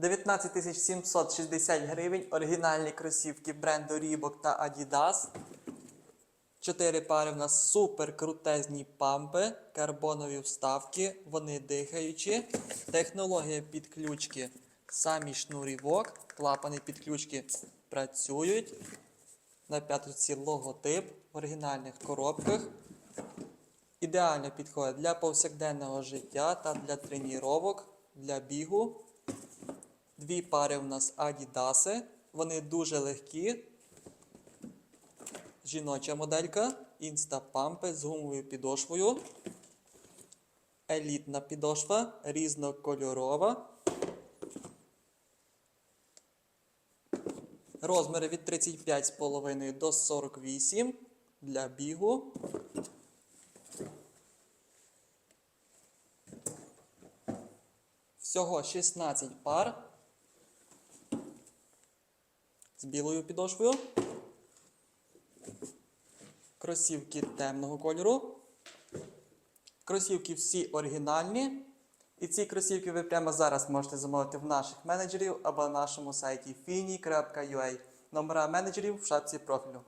19 760 гривень. Оригінальні кросівки бренду Reebok та Adidas. Чотири пари в нас супер крутезні пампи, карбонові вставки, вони дихаючі. Технологія підключки, самі шнурівок, клапани підключки працюють. На п'яточці логотип в оригінальних коробках. Ідеально підходить для повсякденного життя та для тренувань, для бігу. Дві пари у нас Адідаси. Вони дуже легкі. Жіноча моделька. Інстапампи з гумовою підошвою. Елітна підошва, різнокольорова. Розміри від 35,5 до 48 для бігу. Всього 16 пар з білою підошвою. Кросівки темного кольору. Кросівки всі оригінальні. І ці кросівки ви прямо зараз можете замовити в наших менеджерів або на нашому сайті fini.ua. Номера менеджерів в шапці профілю.